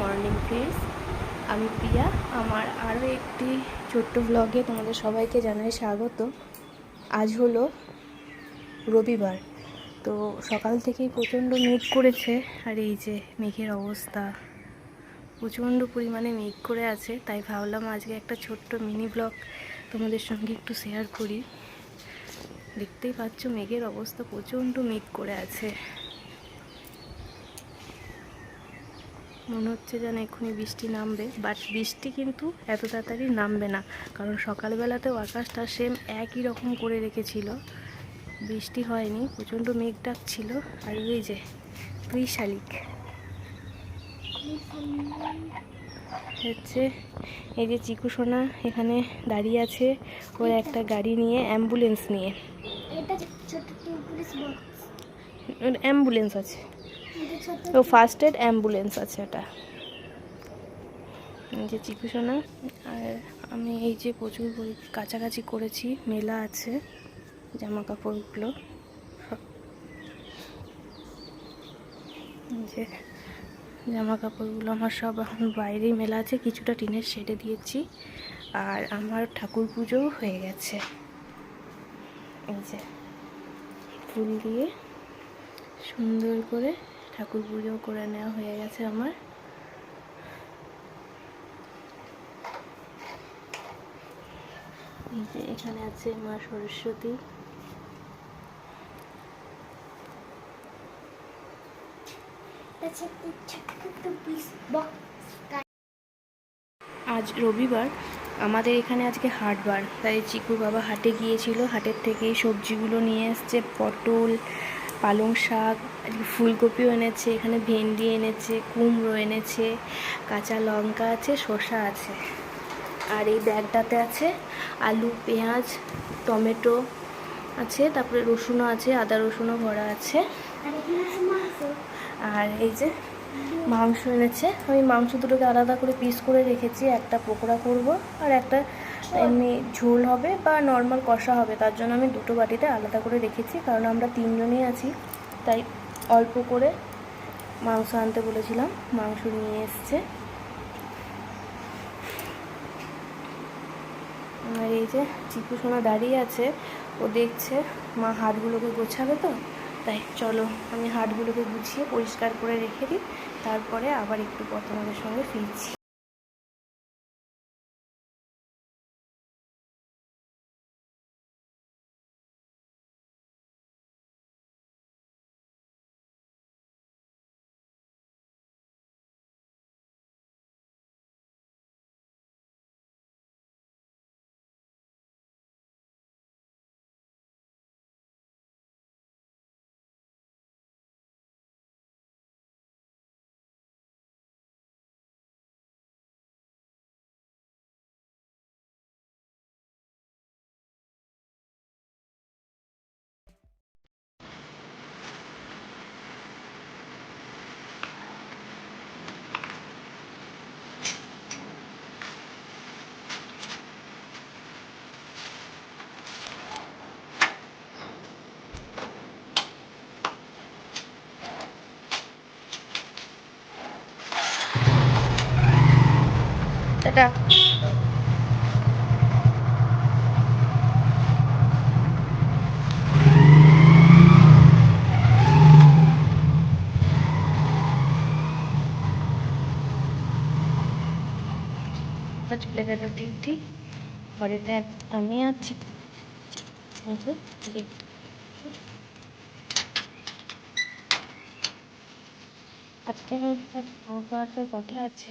Morning ফিস আমি প্রিয়া, আমার আরও একটি ছোট্ট ব্লগে তোমাদের সবাইকে জানাই স্বাগত। আজ হলো রবিবার, তো সকাল থেকেই প্রচণ্ড মেঘ করেছে, আর এই যে মেঘের অবস্থা, প্রচণ্ড পরিমাণে মেঘ করে আছে, তাই ভাবলাম আজকে একটা ছোট্ট মিনি ব্লগ তোমাদের সঙ্গে একটু শেয়ার করি। দেখতেই পাচ্ছ মেঘের অবস্থা প্রচণ্ড মেঘ করে আছে। মনে হচ্ছে যেন এক্ষুনি বৃষ্টি নামবে বাট বৃষ্টি কিন্তু এত তাড়াতাড়ি নামবে না কারণ সকালবেলাতেও আকাশটা সেম একই রকম করে রেখেছিল। বৃষ্টি হয়নি প্রচণ্ড মেঘ ডাক ছিল আর এই যে তুই শালিক হচ্ছে এই যে চিকু সোনা এখানে দাঁড়িয়ে আছে ওর একটা গাড়ি নিয়ে অ্যাম্বুলেন্স নিয়ে। অ্যাম্বুলেন্স আছে। তো ফার্স্ট এড অ্যাম্বুলেন্স আছে এটা। যে চিকু সোনা, আর আমি এই যে প্রচুর কাছাকাছি করেছি, মেলা আছে জামা কাপড়গুলো যে জামা কাপড়গুলো আমার সব এখন বাইরেই মেলা আছে, কিছুটা টিনের শেডে দিয়েছি, আর আমার ঠাকুর পুজোও হয়ে গেছে। এই যে ফুল দিয়ে সুন্দর করে ঠাকুর পুজো করে নেওয়া হয়ে গেছে আমার। এখানে আছে মা সরস্বতী। আজ রবিবার, আমাদের এখানে আজকে হাটবার তাই চিকুর বাবা হাটে গিয়েছিল, হাটের থেকেই সবজিগুলো নিয়ে এসছে, পটল পালং শাক ফুলকপিও এনেছে, এখানে ভেন্ডি এনেছে, কুমড়ো এনেছে, কাঁচা লঙ্কা আছে, শসা আছে। আর এই ব্যাগটাতে আছে আলু, পেঁয়াজ, টমেটো আছে, তারপরে রসুনও আছে, আদা রসুনও ভরা আছে। আর এই যে মাংস এনেছে, আমি মাংস দুটোকে আলাদা করে পিস করে রেখেছি, একটা পকোড়া করব আর একটা এমনি ঝোল হবে বা নর্মাল কষা হবে, তার জন্য আমি দুটো বাটিতে আলাদা করে রেখেছি, কারণ আমরা তিনজনই আছি, তাই অল্প করে মাংস আনতে বলেছিলাম, মাংস নিয়ে এসছে। আর এই যে চিকু সোনা দাঁড়িয়ে আছে, ও দেখছে মা হাটগুলোকে গোছাবে তো, তাই চলো আমি হাটগুলোকে গুছিয়ে পরিষ্কার করে রেখে দিই, তারপরে আবার একটু পর সঙ্গে ফিরছি। টাটা চলে গেল ডিউটি এক- আমি আছি। আজকে আমার কথা আছে।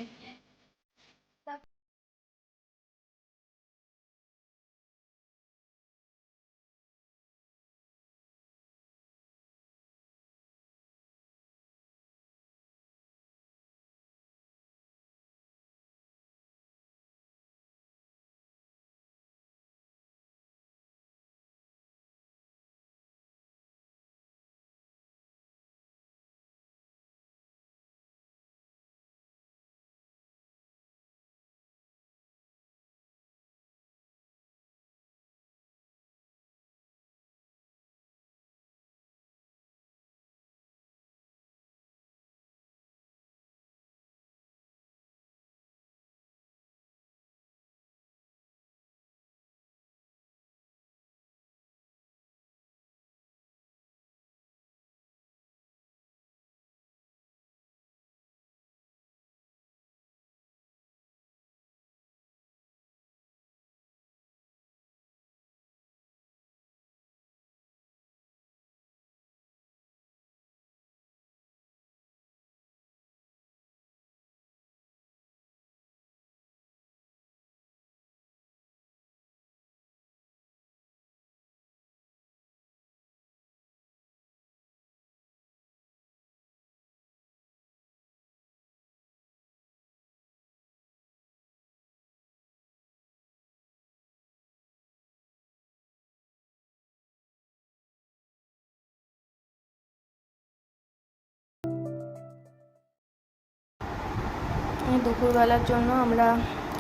এখানে দুপুরবেলার জন্য আমরা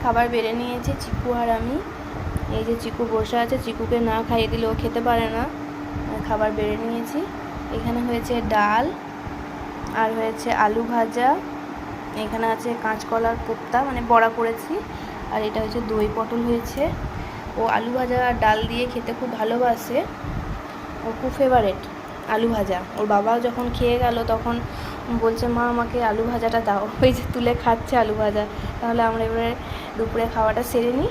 খাবার বেড়ে নিয়েছি, চিকু আর আমি। এই যে চিকু বসে আছে, চিকুকে না খাইয়ে দিলে ও খেতে পারে না। খাবার বেড়ে নিয়েছি। এখানে হয়েছে ডাল, আর হয়েছে আলু ভাজা। এখানে আছে কাঁচকলার কোপ্তা মানে বড়া করেছি। আর এটা হচ্ছে দই পটল হয়েছে। ও আলু ভাজা আর ডাল দিয়ে খেতে খুব ভালোবাসে। ওর খুব ফেভারেট আলু ভাজা। ওর বাবাও যখন খেয়ে গেল তখন বলছে, মা, আমাকে আলু ভাজাটা দাও। ওই যে তুলে খাচ্ছে আলু ভাজা। তাহলে আমরা এবারে দুপুরে খাওয়াটা সেরে নিই।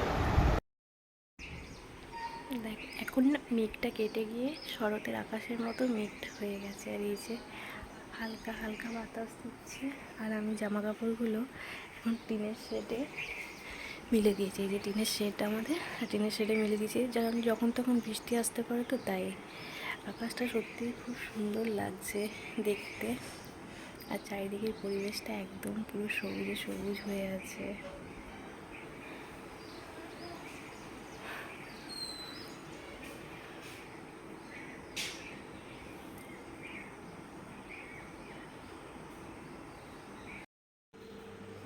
দেখ, এখন না মেঘটা কেটে গিয়ে শরতের আকাশের মতো মেঘ হয়ে গেছে। আর এই যে হালকা হালকা বাতাস দিচ্ছে, আর আমি জামা কাপড়গুলো এখন টিনের শেডে মিলে দিয়েছি। এই যে টিনের শেড আমাদের টিনের শেডে মিলে দিয়েছি। যেমন যখন তখন বৃষ্টি আসতে পারে তো তাই। আকাশটা সত্যিই খুব সুন্দর লাগছে দেখতে। আর চারিদিকের পরিবেশটা একদম পুরো সবুজে সবুজ হয়ে আছে।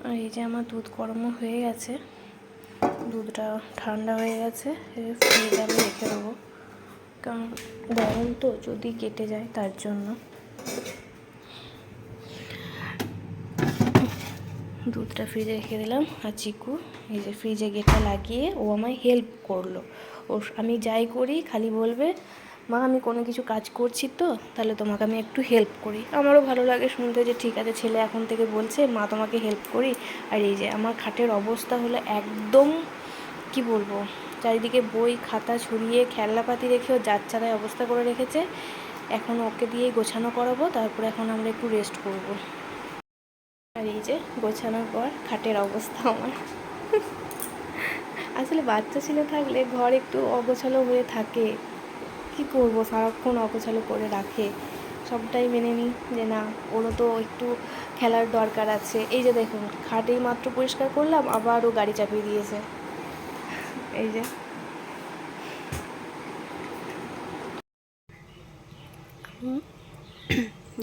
আর এই যে আমার দুধ গরম হয়ে গেছে, দুধটা ঠান্ডা হয়ে গেছে ফ্রিজে আমি রেখে দেবো। কারণ গরম তো যদি কেটে যায় তার জন্য। দুধটা ফ্রিজে রেখে দিলাম আর চিকু এই যে ফ্রিজে গেটটা লাগিয়ে ও আমায় হেল্প করল। ও আমি যাই করি, খালি বলবে, মা, আমি কোনো কিছু কাজ করছি তো, তাহলে তোমাকে আমি একটু হেল্প করি। আমারও ভালো লাগে শুনতে যে ঠিক আছে, ছেলে এখন থেকে বলছে, মা, তোমাকে হেল্প করি। আর এই যে আমার খাটের অবস্থা হলো একদম, কি বলব, চারিদিকে বই, খাতা ছড়িয়ে, খেলনাপাতি রেখে রেখেও যাচ্ছাড়াই অবস্থা করে রেখেছে। এখন ওকে দিয়েই গোছানো করাবো, তারপরে এখন আমরা একটু রেস্ট করব। আর এই যে গোছানোর পর খাটের অবস্থা আমার। আসলে বাচ্চা ছেলে থাকলে ঘর একটু অগোছালো হয়ে থাকে। কি করব? সারাক্ষণ অগোছালো করে রাখে। সবটাই মেনে নিই যে না, ওরও তো একটু খেলার দরকার আছে। এই যে দেখুন, খাটেই মাত্র পরিষ্কার করলাম, আবার ও গাড়ি চাপিয়ে দিয়েছে। এই যে। আমি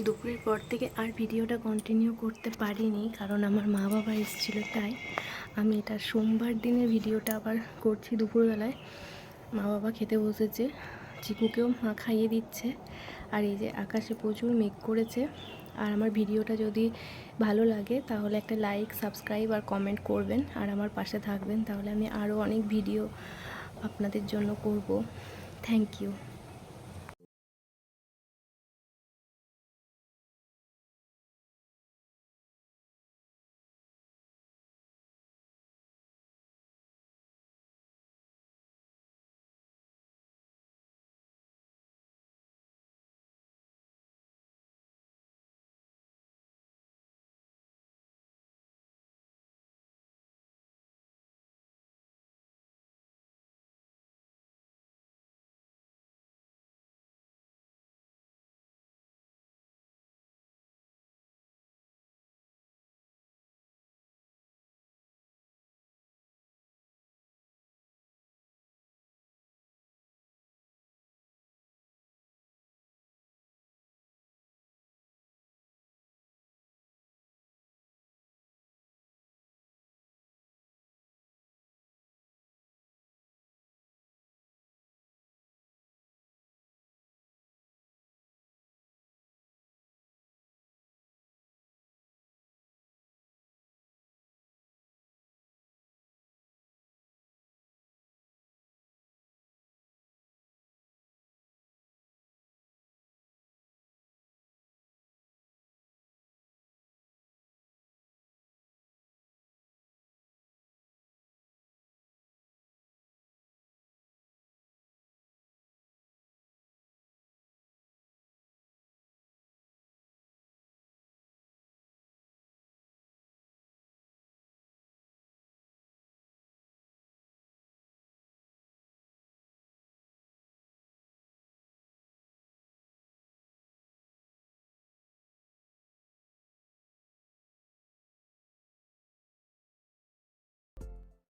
দুপুরের পর থেকে আর ভিডিওটা কন্টিনিউ করতে পারিনি, কারণ আমার মা বাবা এসেছিল, তাই আমি এটা সোমবার দিনের ভিডিওটা আবার করছি দুপুরবেলায়। মা বাবা খেতে বসেছে, চিকুকেও মা খাইয়ে দিচ্ছে, আর এই যে আকাশে প্রচুর মেঘ করেছে, আর আমার ভিডিওটা যদি ভালো লাগে তাহলে একটা লাইক সাবস্ক্রাইব আর কমেন্ট করবেন, আর আমার পাশে থাকবেন, তাহলে আমি আরও অনেক ভিডিও আপনাদের জন্য করব। Thank you